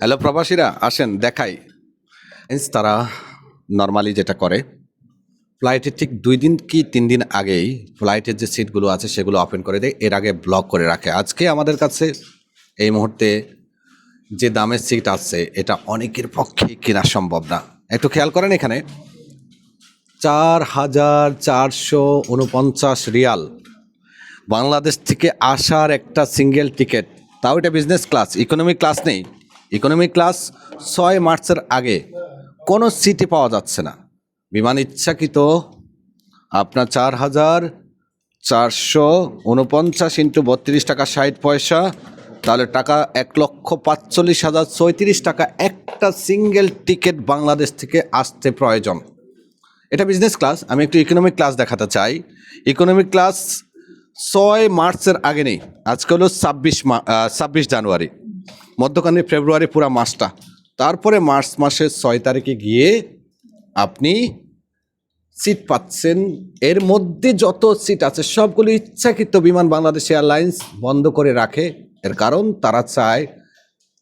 Hello প্রবাসীরা, আসেন, দেখাই। তারা নর্মালি যেটা করে ফ্লাইটের ঠিক দুই দিন কি তিন দিন আগেই ফ্লাইটের যে সিটগুলো আছে, সেগুলো ওপেন করে দেয়, এর আগে ব্লক করে রাখে। আজকে আমাদের কাছে এই মুহূর্তে যে দামের সিট আছে, এটা অনেকের পক্ষে কেনা সম্ভব না। একটু খেয়াল করেন এখানে, চার হাজার চারশো উনপঞ্চাশ রিয়াল। বাংলাদেশ থেকে আসার একটা সিঙ্গেল টিকিট তাও এটা বিজনেস ক্লাস ইকোনমি ক্লাস নেই। ইকোনমি ক্লাস ছয় মার্চের আগে কোনো সিটে পাওয়া যাচ্ছে না। বিমান ইচ্ছাকৃত আপনার চার হাজার চারশো উনপঞ্চাশ ইন্টু বত্রিশ টাকা ষাট পয়সা, তাহলে টাকা এক লক্ষ পাঁচচল্লিশ হাজার ছয়ত্রিশ টাকা একটা সিঙ্গেল টিকিট বাংলাদেশ থেকে আসতে প্রয়োজন। এটা বিজনেস ক্লাস আমি একটু ইকোনমিক ক্লাস দেখাতে চাই। ইকোনমিক ক্লাস ছয় মার্চের আগে নেই। আজকে হলো ছাব্বিশ মা ছাব্বিশ জানুয়ারি। মধ্যখানে ফেব্রুয়ারি পুরা মাসটা। তারপরে মার্চ মাসের ছয় তারিখে গিয়ে আপনি সিট পাচ্ছেন। এর মধ্যে যত সিট আছে, সবগুলো ইচ্ছাকৃত বিমান বাংলাদেশ এয়ারলাইন্স বন্ধ করে রাখে। এর কারণ, তারা চায়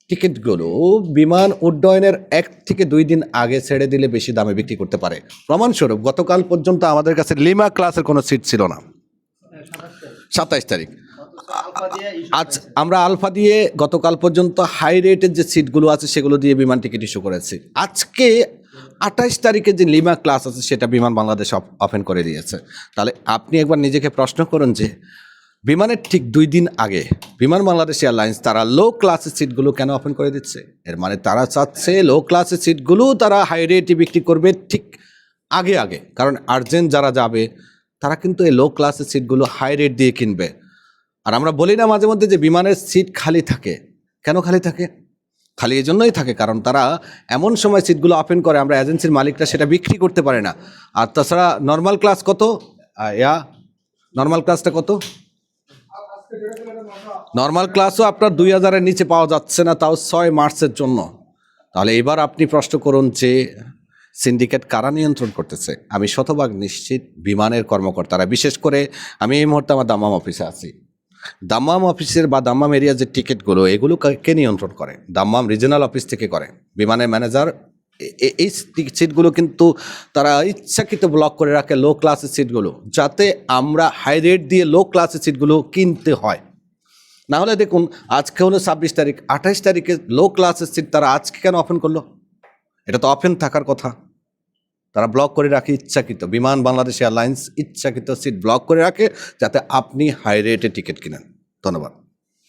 টিকিটগুলো বিমান উড্ডয়নের এক থেকে দুই দিন আগে ছেড়ে দিলে বেশি দামে বিক্রি করতে পারে। প্রমাণস্বরূপ, গতকাল পর্যন্ত আমাদের কাছে লিমা ক্লাসের কোনো সিট ছিল না। সাতাইশ তারিখ। আজ আমরা আলফা দিয়ে গতকাল পর্যন্ত হাই রেটের যে সিটগুলো আছে সেগুলো দিয়ে বিমান টিকিট ইস্যু করেছি। আজকে আঠাইশ তারিখে যে লিমা ক্লাস আছে সেটা বিমান বাংলাদেশ ওপেন করে দিয়েছে। তাহলে আপনি একবার নিজেকে প্রশ্ন করুন যে বিমানের ঠিক দুই দিন আগে বিমান বাংলাদেশ এয়ারলাইন্স তারা লো ক্লাসের সিটগুলো কেন ওপেন করে দিচ্ছে? এর মানে তারা চাচ্ছে লো ক্লাসের সিটগুলো তারা হাই রেটে বিক্রি করবে ঠিক আগে আগে। কারণ আর্জেন্ট যারা যাবে তারা কিন্তু এই লো ক্লাসের সিটগুলো হাই রেট দিয়ে কিনবে। আর আমরা বলি না মাঝে মধ্যে যে বিমানের সিট খালি থাকে। কেন খালি থাকে? খালি এই জন্যই থাকে, কারণ তারা এমন সময় সিটগুলো ওপেন করে, আমরা এজেন্সির মালিকরা সেটা বিক্রি করতে পারে না। আর তাছাড়া নর্মাল ক্লাস কত? ইয়া নর্মাল ক্লাসটা কত? নর্মাল ক্লাসও আপনার দুই হাজারের নিচে পাওয়া যাচ্ছে না, তাও ছয় মার্চের জন্য। তাহলে এবার আপনি প্রশ্ন করুন যে সিন্ডিকেট কারা নিয়ন্ত্রণ করতেছে? আমি শতভাগ নিশ্চিত বিমানের কর্মকর্তারা, বিশেষ করে আমি এই মুহূর্তে আমার দামাম অফিসে আছি। দাম্মাম অফিসের বা দাম্মাম এরিয়ার যে টিকিটগুলো, এগুলো কে নিয়ন্ত্রণ করে? দাম্মাম রিজনাল অফিস থেকে করে। বিমানের ম্যানেজার এই সিটগুলো কিন্তু তারা ইচ্ছাকৃত ব্লক করে রাখে লো ক্লাসের সিটগুলো, যাতে আমরা হাই রেট দিয়ে লো ক্লাসের সিটগুলো কিনতে হয়। নাহলে দেখুন, আজকে হলো ছাব্বিশ তারিখ, আঠাইশ তারিখে লো ক্লাসের সিট তারা আজকে কেন ওপেন করল? এটা তো অফেন থাকার কথা। তারা ব্লক করে রাখে ইচ্ছাকৃত। বিমান, বাংলাদেশ এয়ারলাইন্স ইচ্ছাকৃত সিট ব্লক করে রাখে যাতে আপনি হাই রেটে টিকিট কিনেন। ধন্যবাদ।